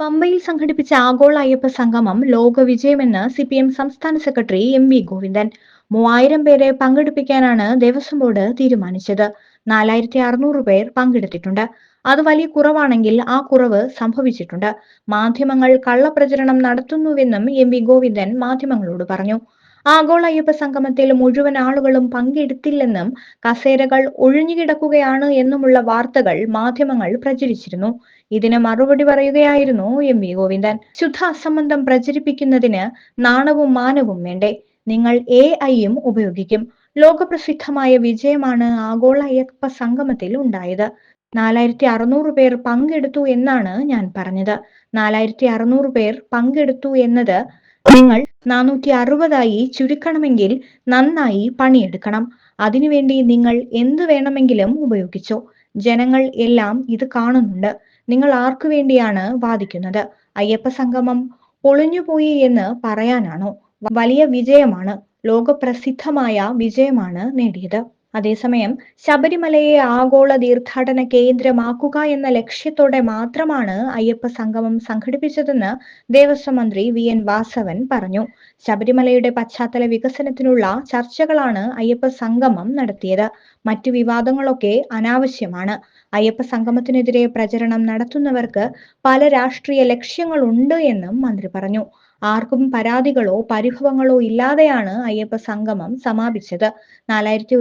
പമ്പയിൽ സംഘടിപ്പിച്ച ആഗോള അയ്യപ്പ സംഗമം ലോക വിജയമെന്ന് സി പി എം സംസ്ഥാന സെക്രട്ടറി എം വി ഗോവിന്ദൻ. മൂവായിരം പേരെ പങ്കെടുപ്പിക്കാനാണ് ദേവസ്വം ബോർഡ് തീരുമാനിച്ചത്. നാലായിരത്തി അറുന്നൂറ് പേർ പങ്കെടുത്തിട്ടുണ്ട്. അത് വലിയ കുറവാണെങ്കിൽ ആ കുറവ് സംഭവിച്ചിട്ടുണ്ട്. മാധ്യമങ്ങൾ കള്ളപ്രചരണം നടത്തുന്നുവെന്നും എം വി ഗോവിന്ദൻ മാധ്യമങ്ങളോട് പറഞ്ഞു. ആഗോള അയ്യപ്പ സംഗമത്തിൽ മുഴുവൻ ആളുകളും പങ്കെടുത്തില്ലെന്നും കസേരകൾ ഒഴിഞ്ഞുകിടക്കുകയാണ് എന്നുമുള്ള വാർത്തകൾ മാധ്യമങ്ങൾ പ്രചരിച്ചിരുന്നു. ഇതിന് മറുപടി പറയുകയായിരുന്നു എം വി ഗോവിന്ദൻ. ശുദ്ധ അസംബന്ധം പ്രചരിപ്പിക്കുന്നതിന് നാണവും മാനവും വേണ്ടേ? നിങ്ങൾ എ ഐയും ഉപയോഗിക്കും. ലോകപ്രസിദ്ധമായ വിജയമാണ് ആഗോള അയ്യപ്പ സംഗമത്തിൽ ഉണ്ടായത്. നാലായിരത്തി അറുന്നൂറ് പേർ പങ്കെടുത്തു എന്നാണ് ഞാൻ പറഞ്ഞത്. നാലായിരത്തി അറുന്നൂറ് പേർ പങ്കെടുത്തു എന്നത് നിങ്ങൾ നാനൂറ്റി അറുപതായി ചുരുക്കണമെങ്കിൽ നന്നായി പണിയെടുക്കണം. അതിനുവേണ്ടി നിങ്ങൾ എന്ത് വേണമെങ്കിലും ഉപയോഗിച്ചോ. ജനങ്ങൾ എല്ലാം ഇത് കാണുന്നുണ്ട്. നിങ്ങൾ ആർക്കു വേണ്ടിയാണ് വാദിക്കുന്നത്? അയ്യപ്പ സംഗമം പൊളിഞ്ഞുപോയി എന്ന് പറയാനാണോ? വലിയ വിജയമാണ് ലോകപ്രസിദ്ധമായ വിജയമാണ് നേടിയത്. അതേസമയം ശബരിമലയെ ആഗോള തീർത്ഥാടന കേന്ദ്രമാക്കുക എന്ന ലക്ഷ്യത്തോടെ മാത്രമാണ് അയ്യപ്പ സംഗമം സംഘടിപ്പിച്ചതെന്ന് ദേവസ്വം മന്ത്രി വി എൻ വാസവൻ പറഞ്ഞു. ശബരിമലയുടെ പശ്ചാത്തല വികസനത്തിനുള്ള ചർച്ചകളാണ് അയ്യപ്പ സംഗമം നടത്തിയത്. മറ്റു വിവാദങ്ങളൊക്കെ അനാവശ്യമാണ്. അയ്യപ്പ സംഗമത്തിനെതിരെ പ്രചരണം നടത്തുന്നവർക്ക് പല രാഷ്ട്രീയ ലക്ഷ്യങ്ങളുണ്ട് എന്നും മന്ത്രി പറഞ്ഞു. ആർക്കും പരാതികളോ പരിഭവങ്ങളോ ഇല്ലാതെയാണ് അയ്യപ്പ സംഗമം സമാപിച്ചത്. നാലായിരത്തി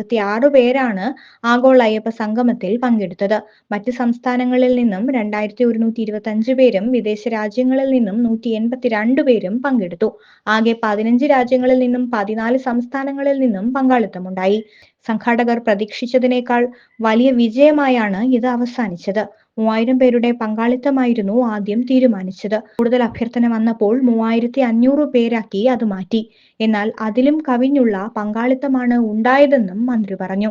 ഇരുപത്തി ആറ് പേരാണ് ആഗോള അയ്യപ്പ സംഗമത്തിൽ പങ്കെടുത്തത്. മറ്റ് സംസ്ഥാനങ്ങളിൽ നിന്നും രണ്ടായിരത്തി ഒരുന്നൂറ്റി ഇരുപത്തി അഞ്ച് പേരും വിദേശ രാജ്യങ്ങളിൽ നിന്നും നൂറ്റി എൺപത്തിരണ്ട് പേരും പങ്കെടുത്തു. ആകെ പതിനഞ്ച് രാജ്യങ്ങളിൽ നിന്നും പതിനാല് സംസ്ഥാനങ്ങളിൽ നിന്നും പങ്കാളിത്തമുണ്ടായി. സംഘാടകർ പ്രതീക്ഷിച്ചതിനേക്കാൾ വലിയ വിജയമായാണ് ഇത് അവസാനിച്ചത്. മൂവായിരം പേരുടെ പങ്കാളിത്തമായിരുന്നു ആദ്യം തീരുമാനിച്ചത്. കൂടുതൽ അഭ്യർത്ഥന വന്നപ്പോൾ മൂവായിരത്തി അഞ്ഞൂറ് പേരാക്കി അത് മാറ്റി. എന്നാൽ അതിലും കവിഞ്ഞുള്ള പങ്കാളിത്തമാണ് ഉണ്ടായതെന്നും മന്ത്രി പറഞ്ഞു.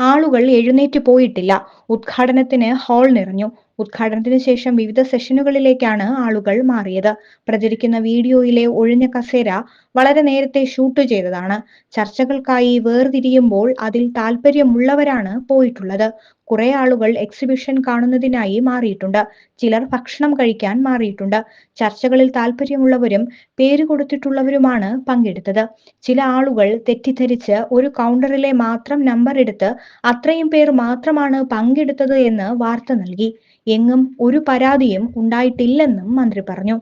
ആളുകൾ എഴുന്നേറ്റ് പോയിട്ടില്ല. ഉദ്ഘാടനത്തിന് ഹാൾ നിറഞ്ഞു. ഉദ്ഘാടനത്തിന് ശേഷം വിവിധ സെഷനുകളിലേക്കാണ് ആളുകൾ മാറിയത്. പ്രചരിക്കുന്ന വീഡിയോയിലെ ഒഴിഞ്ഞ കസേര വളരെ നേരത്തെ ഷൂട്ട് ചെയ്തതാണ്. ചർച്ചകൾക്കായി വേർതിരിയുമ്പോൾ അതിൽ താല്പര്യമുള്ളവരാണ് പോയിട്ടുള്ളത്. കുറെ ആളുകൾ എക്സിബിഷൻ കാണുന്നതിനായി മാറിയിട്ടുണ്ട്. ചിലർ ഭക്ഷണം കഴിക്കാൻ മാറിയിട്ടുണ്ട്. ചർച്ചകളിൽ താല്പര്യമുള്ളവരും പേര് കൊടുത്തിട്ടുള്ളവരുമാണ് പങ്കെടുത്തത്. ചില ആളുകൾ തെറ്റിദ്ധരിച്ച് ഒരു കൗണ്ടറിലെ മാത്രം നമ്പർ എടുത്ത് അത്രയും പേർ മാത്രമാണ് പങ്കെടുത്തത് എന്ന് വാർത്ത നൽകി. എങ്ങും ഒരു പരാതിയും ഉണ്ടായിട്ടില്ലെന്നും മന്ത്രി പറഞ്ഞു.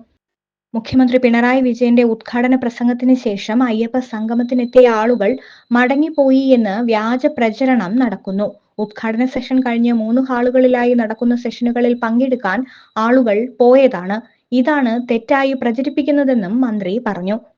മുഖ്യമന്ത്രി പിണറായി വിജയന്റെ ഉദ്ഘാടന പ്രസംഗത്തിന് ശേഷം അയ്യപ്പ സംഗമത്തിനെത്തിയ ആളുകൾ മടങ്ങിപ്പോയി എന്ന് വ്യാജ പ്രചരണം നടക്കുന്നു. ഉദ്ഘാടന സെഷൻ കഴിഞ്ഞ് മൂന്ന് ഹാളുകളിലായി നടക്കുന്ന സെഷനുകളിൽ പങ്കെടുക്കാൻ ആളുകൾ പോയതാണ്. ഇതാണ് തെറ്റായി പ്രചരിപ്പിക്കുന്നതെന്നും മന്ത്രി പറഞ്ഞു.